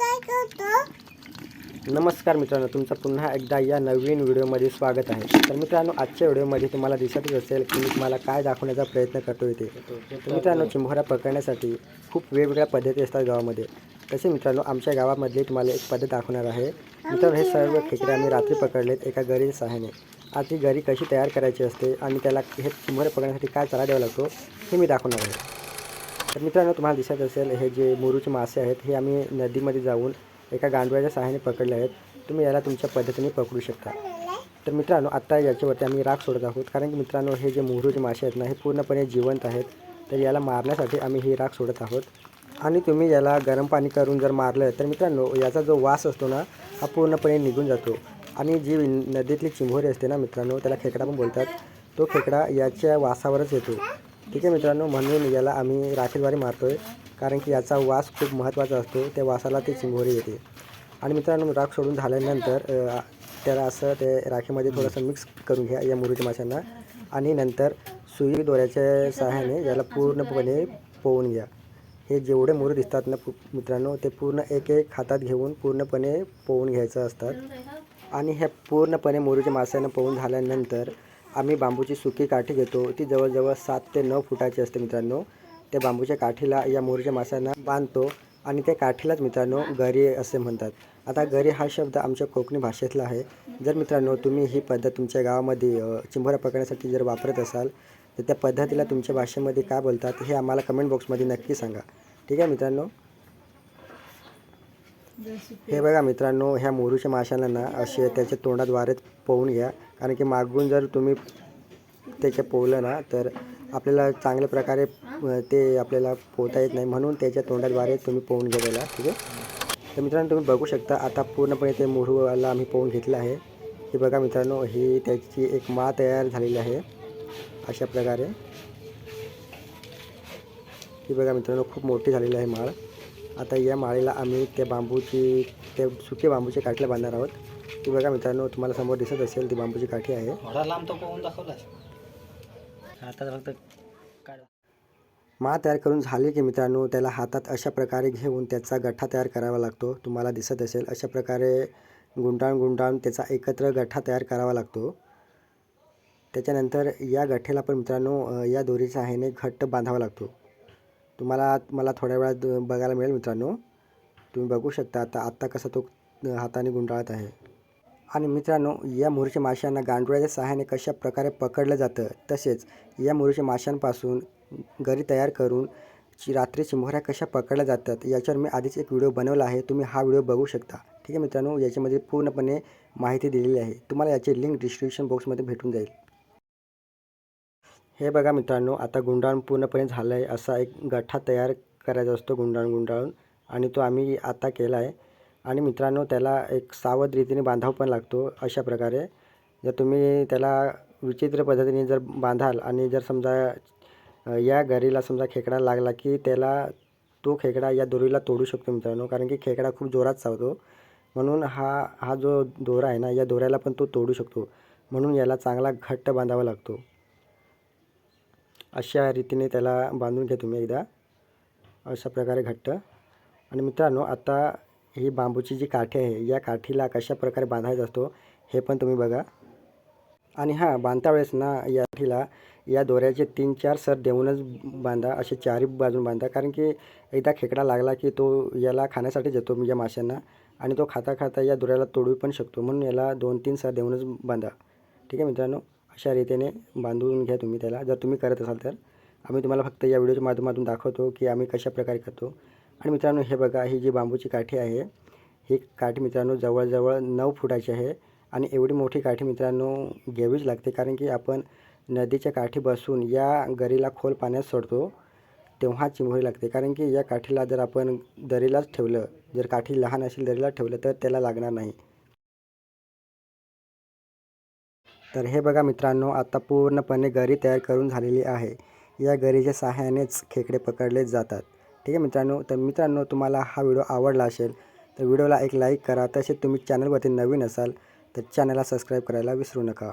काय करतो? नमस्कार मित्रांनो तुमचं पुन्हा एकदा या नवीन व्हिडिओमध्ये स्वागत आहे. तर मित्रांनो आजच्या व्हिडिओमध्ये तुम्हाला दिसतच असेल की मी तुम्हाला काय दाखवण्याचा प्रयत्न करतो इथे. तर मित्रांनो चिंबोऱ्या पकडण्यासाठी खूप वेगवेगळ्या पद्धती असतात गावामध्ये. तसे मित्रांनो आमच्या गावामधली तुम्हाला एक पद्धत दाखवणार आहे. मित्रांनो हे सर्व खेकडे आम्ही रात्री पकडलेत एका गरीच्या सहाय्याने. आता ती गरी कशी तयार करायची असते आणि त्याला हे चिंबोऱ्या पकडण्यासाठी काय चारा द्यावा लागतो हे मी दाखवणार आहे. तर मित्रांनो तुम्हाला दिसत असेल हे जे मुरूचे मासे आहेत हे आम्ही नदीमध्ये जाऊन एका गांडव्याच्या सहाय्याने पकडले आहेत. तुम्ही याला तुमच्या पद्धतीने पकडू शकता. तर मित्रांनो आत्ता याच्यावरती आम्ही राख सोडत आहोत कारण की मित्रांनो हे जे मोहरूचे मासे आहेत ना हे पूर्णपणे जिवंत आहेत. तर याला मारण्यासाठी आम्ही ही राख सोडत आहोत. आणि तुम्ही याला गरम पाणी करून जर मारलं तर मित्रांनो याचा जो वास असतो ना हा पूर्णपणे निघून जातो. आणि जी नदीतली चिंभोरी असते ना मित्रांनो त्याला खेकडा पण बोलतात. तो खेकडा याच्या वासावरच येतो. ठीक आहे मित्रांनो म्हणून याला आम्ही राखेद्वारे मारतो आहे कारण की याचा वास खूप महत्त्वाचा असतो त्या वासाला ती चिंबोरी येते. आणि मित्रांनो राख सोडून झाल्यानंतर त्याला असं ते राखेमध्ये थोडंसं मिक्स करून घ्या या मुरीच्या माशांना. आणि नंतर सुई दोऱ्याच्या सहाय्याने याला पूर्णपणे पोवून घ्या. हे जेवढे मोरू दिसतात ना पु- मित्रांनो ते पूर्ण एक एक हातात घेऊन पूर्णपणे पोवून घ्यायचं असतात. आणि ह्या पूर्णपणे मोरूच्या माशांना पोवून झाल्यानंतर आम्ही बांबूची सुकी काठी घेतो. ती जवळजवळ सात ते नऊ फुटाची असते मित्रांनो. त्या बांबूच्या काठीला या मोरीच्या माशांना बांधतो आणि त्या काठीलाच मित्रांनो घरी असे म्हणतात. आता घरी हा शब्द आमच्या कोकणी भाषेतला आहे. जर मित्रांनो तुम्ही ही पद्धत तुमच्या गावामध्ये अ, चिंबोऱ्या पकडण्यासाठी जर वापरत असाल तर त्या पद्धतीला तुमच्या भाषेमध्ये काय बोलतात हे आम्हाला कमेंट बॉक्समध्ये नक्की सांगा. ठीक आहे मित्रांनो? हे बघा मित्रांनो ह्या मोरूच्या माशांना ना असे त्याच्या तोंडाद्वारेच पोहून घ्या. कारण की मागून जर तुम्ही त्याच्या पोहलं ना तर आपल्याला चांगल्या प्रकारे ते आपल्याला पोहता येत नाही. म्हणून त्याच्या तोंडाद्वारे तुम्ही पोहून घ्या ठीक आहे? तर मित्रांनो तुम्ही बघू शकता आता पूर्णपणे ते मोरूला आम्ही पोहून घेतलं आहे. हे बघा मित्रांनो ही त्याची एक मा तयार झालेली आहे अशा प्रकारे. ही बघा मित्रांनो खूप मोठी झालेली आहे माळ. आता या माळीला आम्ही त्या बांबूची त्या सुके बांबूच्या काठीला बांधणार आहोत. ती बघा मित्रांनो तुम्हाला समोर दिसत असेल ती बांबूची काठी आहे. एवढा लांब तो पाहून दाखवलास आता फक्त काढ. मा तयार करून झाली की मित्रांनो त्याला हातात अशा प्रकारे घेऊन त्याचा गठ्ठा तयार करावा लागतो. तुम्हाला दिसत असेल अशा प्रकारे गुंडाळून गुंडाळून त्याचा एकत्र गठ्ठा तयार करावा लागतो. त्याच्यानंतर या गठ्ठ्याला पण मित्रांनो या दोरीच्या सहाय्याने घट्ट बांधावा लागतो. तुम्हाला मला थोड्या वेळात बघायला मिळेल मित्रांनो. तुम्ही बघू शकता आता आत्ता कसा तो हाताने गुंडाळत आहे. आणि मित्रांनो या मुरीच्या माशांना गांडुळ्याच्या सहाय्याने कशा प्रकारे पकडलं जातं तसेच या मुरीच्या माशांपासून घरी तयार करून ची रात्री चिंबोऱ्या कशा पकडल्या जातात याच्यावर मी आधीच एक व्हिडिओ बनवला आहे. तुम्ही हा व्हिडिओ बघू शकता. ठीक आहे मित्रांनो याच्यामध्ये पूर्णपणे माहिती दिलेली आहे. तुम्हाला याची लिंक डिस्क्रिप्शन बॉक्समध्ये भेटून जाईल. हे बघा मित्रांनो आता गुंडाळून पूर्णपणे झालं आहे असा एक गठ्ठा तयार करायचा असतो गुंडाळून गुंडाळून. आणि तो आम्ही आता केला आहे आणि मित्रांनो त्याला एक सावध रीतीने बांधावं पण लागतो अशा प्रकारे. जर तुम्ही त्याला विचित्र पद्धतीने जर बांधाल आणि जर समजा या गरीला समजा खेकडा लागला की त्याला तो खेकडा या दोरीला तोडू शकतो मित्रांनो कारण की खेकडा खूप जोरात चावतो. म्हणून हा हा जो दोरा आहे ना या दोऱ्याला पण तो तोडू शकतो. म्हणून याला चांगला घट्ट बांधावा लागतो. अशा रीतीने त्याला बांधून घ्या तुम्ही एकदा. अशा प्रकारे घट्ट. आणि मित्रांनो आता ही बांबूची जी काठी आहे या काठीला कशा प्रकारे बांधायचा असतो हे पण तुम्ही बघा. आणि हां बांधता वेळेस ना या काठीला या दोऱ्याचे तीन चार सर देऊनच बांधा असे चारही बाजून बांधा. कारण की एकदा खेकडा लागला की तो याला खाण्यासाठी जातो म्हणजे माशांना आणि तो खाता खाता या दोऱ्याला तोडू पण शकतो. म्हणून याला दोन तीन सर देऊनच बांधा. ठीक आहे मित्रांनो? अशा रीतीने बांधून घ्या तुम्ही त्याला. जर तुम्ही करत असाल तर. आम्ही तुम्हाला फक्त या व्हिडिओच्या माध्यमातून दाखवतो की आम्ही कशा प्रकारे करतो. आणि मित्रांनो हे बघा ही जी बांबूची काठी आहे ही काठी मित्रांनो जवळजवळ नऊ फुटाची आहे. आणि एवढी मोठी काठी मित्रांनो घ्यावीच लागते कारण की आपण नदीच्या काठी बसून या गरीला खोल पाण्यात सोडतो तेव्हा चिंबोरी लागते. कारण की या काठीला जर आपण दरीलाच ठेवलं जर काठी लहान असेल दरीला ठेवलं तर त्याला लागणार नाही. तर हे बघा मित्रांनो आता पूर्णपणे गरी तयार करून झालेली आहे. या गरीच्या सहाय्यानेच खेकडे पकडले जातात. ठीक आहे मित्रांनो तर मित्रांनो तुम्हाला हा व्हिडिओ आवडला असेल तर व्हिडिओला एक लाईक करा. तसेच तुम्ही चॅनलवरती नवीन असाल तर चॅनलला सबस्क्राईब करायला विसरू नका.